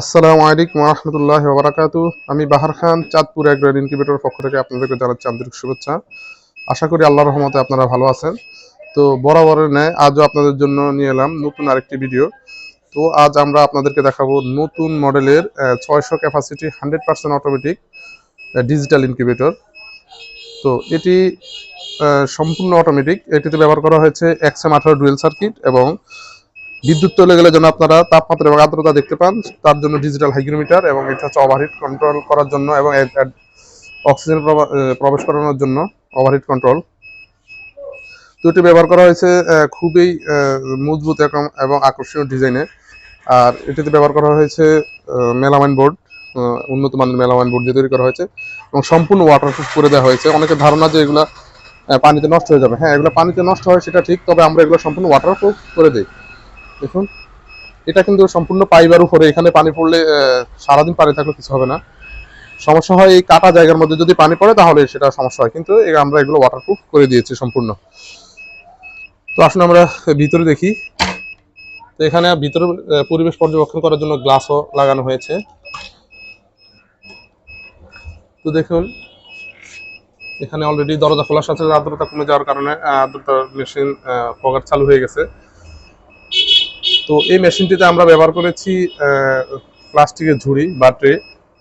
আসসালামু আলাইকুম রহমতুল্লাহ বারাকাতু আমি বাহার খান, চাঁদপুর এগ্রার ইনকিউবেটর পক্ষ থেকে আপনাদেরকে জানাচ্ছি আন্তরিক শুভেচ্ছা। আশা করি আল্লাহর রহমতে আপনারা ভালো আছেন। তো বরাবরের ন্যায় আজও আপনাদের জন্য নিয়ে এলাম নতুন আরেকটি ভিডিও। তো আজ আমরা আপনাদেরকে দেখাবো নতুন মডেলের ছয়শো capacity hundred percent automatic digital incubator তো এটি সম্পূর্ণ অটোমেটিক এটিতে ব্যবহার করা হয়েছে এক্সএম আঠারো ডুয়েল সার্কিট এবং বিদ্যুৎ চলে গেলে যেন আপনারা তাপমাত্রা এবং আর্দ্রতা দেখতে পান, তার জন্য ডিজিটাল হাইগ্রোমিটার এবং এটা হচ্ছে ওভারহিট কন্ট্রোল করার জন্য এবং অক্সিজেন প্রবেশ করানোর জন্য ওভারহিট কন্ট্রোল এটি ব্যবহার করা হয়েছে খুবই মজবুত এবং আকর্ষণীয় ডিজাইনে আর এটিতে ব্যবহার করা হয়েছে মেলামাইন বোর্ড উন্নত মানের মেলামাইন বোর্ড দিয়ে তৈরি করা হয়েছে এবং সম্পূর্ণ ওয়াটারপ্রুফ করে দেওয়া হয়েছে। অনেকের ধারণা যে এগুলা পানিতে নষ্ট হয়ে যাবে। হ্যাঁ এগুলো পানিতে নষ্ট হয় সেটা ঠিক, তবে আমরা এগুলো সম্পূর্ণ ওয়াটারপ্রুফ করে দিই। দেখুন, এটা কিন্তু সম্পূর্ণ পাইবার উপরে, এখানে পানি পড়লে সারাদিন পানি থাকলে কিছু হবে না। সমস্যা হয় এই কাটা জায়গার মধ্যে যদি পানি পড়ে, তাহলে সেটা সমস্যা হয়। কিন্তু আমরা এগুলো ওয়াটারপ্রুফ করে দিয়েছি সম্পূর্ণ। তো আসলে আমরা ভিতরে দেখি। তো এখানে ভিতরে পরিবেশ পর্যবেক্ষণ করার জন্য গ্লাসও লাগানো হয়েছে। তো দেখুন, এখানে অলরেডি দরজা খোলার সাথে আর্দ্রতা কমে যাওয়ার কারণে আর্দ্রতা মেশিন পকেট চালু হয়ে গেছে। তো এই মেশিনটিতে আমরা ব্যবহার করেছি প্লাস্টিকের ঝুড়ি বা ট্রে।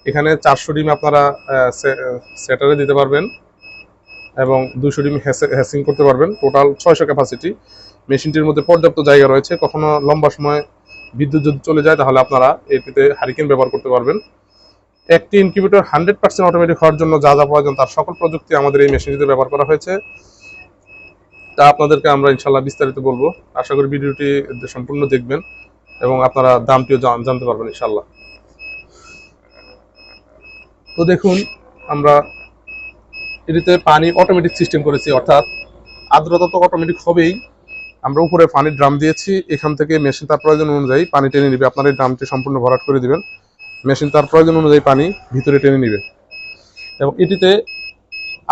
এখানে চারশো ডিম আপনারা সেটারে দিতে পারবেন এবং দুশো ডিম হ্যাসিং করতে পারবেন। টোটাল ছয়শো ক্যাপাসিটি মেশিনটির মধ্যে পর্যাপ্ত জায়গা রয়েছে। কখনো লম্বা সময় বিদ্যুৎ যদি চলে যায়, তাহলে আপনারা এটিতে হারিকেন ব্যবহার করতে পারবেন। একটি ইনকিউবেটর হান্ড্রেড পার্সেন্ট অটোমেটিক হওয়ার জন্য যা যা প্রয়োজন তার সকল প্রযুক্তি আমাদের এই মেশিনটিতে ব্যবহার করা হয়েছে। তা আপনাদেরকে আমরা ইনশাল্লাহ বিস্তারিত বলব। আশা করি ভিডিওটি সম্পূর্ণ দেখবেন এবং আপনারা দামটিও জানতে পারবেন ইনশাল্লাহ তো দেখুন, আমরা এটিতে পানি অটোমেটিক সিস্টেম করেছি, অর্থাৎ আর্দ্রতা তো অটোমেটিক হবেই। আমরা উপরে পানির ড্রাম দিয়েছি, এখান থেকে মেশিন তার প্রয়োজন অনুযায়ী পানি টেনে নিবে। আপনার এই ড্রামটি সম্পূর্ণ ভরাট করে দিবেন। মেশিন তার প্রয়োজন অনুযায়ী পানি ভিতরে টেনে নিবে। এবং এটিতে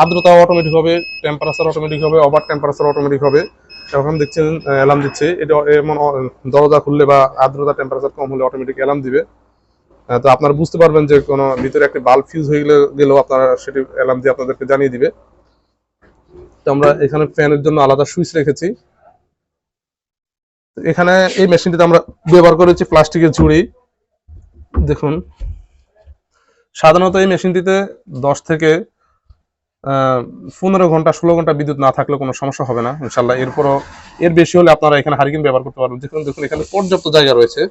আর্দ্রতা অটোমেটিক হবে টেম্পারেচার অটোমেটিক হবে ওভার টেম্পারেচার অটোমেটিক হবে। এখন দেখছেন অ্যালার্ম দিচ্ছে। এটা এমন দরজা খুললে বা আর্দ্রতা টেম্পারেচার কম হলে অটোমেটিক অ্যালার্ম দিবে। তো আপনারা বুঝতে পারবেন যে কোনো ভিতরে একটা বাল্ব ফিউজ হয়ে গেলে গেলেও আপনারা সেটি অ্যালার্ম দিয়ে আপনাদেরকে জানিয়ে দিবে। তো আমরা এখানে ফ্যানের জন্য আলাদা সুইচ রেখেছি। এখানে এই মেশিনটিতে আমরা ব্যবহার করেছি প্লাস্টিকের ঝুড়ি। দেখুন, সাধারণত এই মেশিনটিতে দশ থেকে পনেরো ঘণ্টা, ষোলো ঘণ্টা বিদ্যুৎ না থাকলে কোনো সমস্যা হবে না, ইনশাল্লাহ। এরপরও, এর বেশি হলে আপনারা এখানে হারিকেন ব্যবহার করতে পারবেন। দেখুন দেখুন, এখানে পর্যাপ্ত জায়গা রয়েছে।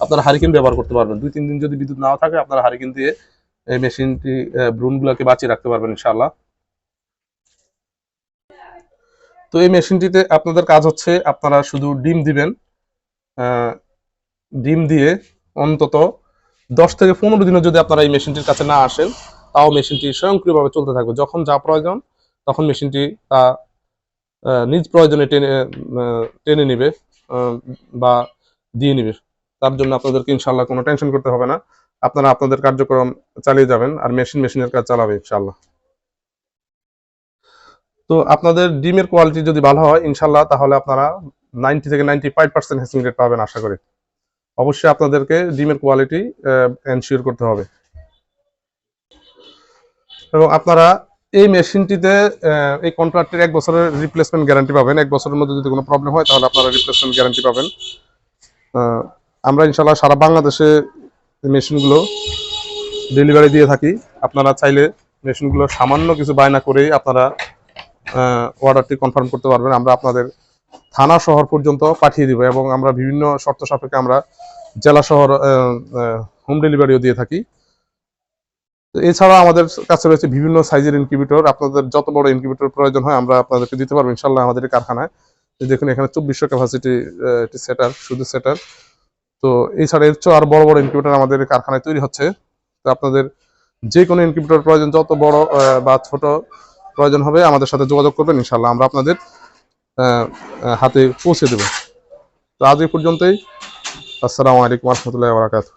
আপনারা হারিকেন ব্যবহার করতে পারবেন। দুই, তিন দিন যদি বিদ্যুৎ নাও থাকে, আপনারা হারিকেন দিয়ে এই মেশিনটি ব্রুনগুলোকে বাঁচিয়ে রাখতে পারবেন, ইনশাল্লাহ। তো এই মেশিনটিতে আপনাদের কাজ হচ্ছে, আপনারা শুধু ডিম দিবেন ডিম দিয়ে অন্তত দশ থেকে পনেরো দিনে যদি আপনারা এই মেশিনটির কাছে না আসেন তাও মেশিনটি স্বয়ংক্রিয়ভাবে চলতে থাকবে। যখন যা প্রয়োজন, তখন মেশিনটি তা নিজ প্রয়োজনে টেনে টেনে নিবে বা দিয়ে নিবে। তার জন্য আপনাদেরকে ইনশাল্লাহ কোনো টেনশন করতে হবে না। আপনারা আপনাদের কার্যক্রম চালিয়ে যাবেন আর মেশিন মেশিনের কাজ চালাবে ইনশাল্লাহ তো আপনাদের ডিমের কোয়ালিটি যদি ভালো হয় ইনশাল্লাহ তাহলে আপনারা নাইনটি থেকে ninety five percent hatching rate পাবেন আশা করি। অবশ্যই আপনাদেরকে ডিমের কোয়ালিটি এনশিওর করতে হবে। এবং আপনারা এই মেশিনটিতে এই কন্ট্রাক্টের এক বছরের রিপ্লেসমেন্ট গ্যারান্টি পাবেন। এক বছরের মধ্যে যদি কোনো প্রবলেম হয়, তাহলে আপনারা রিপ্লেসমেন্ট গ্যারান্টি পাবেন। আমরা ইনশাল্লাহ সারা বাংলাদেশে মেশিনগুলো ডেলিভারি দিয়ে থাকি। আপনারা চাইলে মেশিনগুলো সামান্য কিছু বায়না করেই আপনারা অর্ডারটি কনফার্ম করতে পারবেন। আমরা আপনাদের থানা শহর পর্যন্ত পাঠিয়ে দিব এবং আমরা বিভিন্ন শর্ত সাপেক্ষে আমরা জেলা শহর হোম ডেলিভারিও দিয়ে থাকি। তো এছাড়া আমাদের কাছে রয়েছে বিভিন্ন সাইজের ইনকিউবেটর আপনাদের যত বড় ইনকিউবেটর প্রয়োজন হয়, আমরা আপনাদেরকে দিতে পারব ইনশাল্লাহ আমাদের কারখানায়। দেখুন, এখানে চব্বিশশো ক্যাপাসিটি সেটার শুধু সেটার তো এছাড়া এর চেয়েও আর বড় বড় ইনকিউবেটর আমাদের কারখানায় তৈরি হচ্ছে। তো আপনাদের যে কোনো ইনকিউবেটর প্রয়োজন, যত বড় বা ছোট প্রয়োজন হবে, আমাদের সাথে যোগাযোগ করবেন ইনশাল্লাহ আমরা আপনাদের হাতে পৌঁছে দেব। তো আজ এই পর্যন্তই। আসসালামু আলাইকুম রহমতুল্লাহ বারাকাতুহ।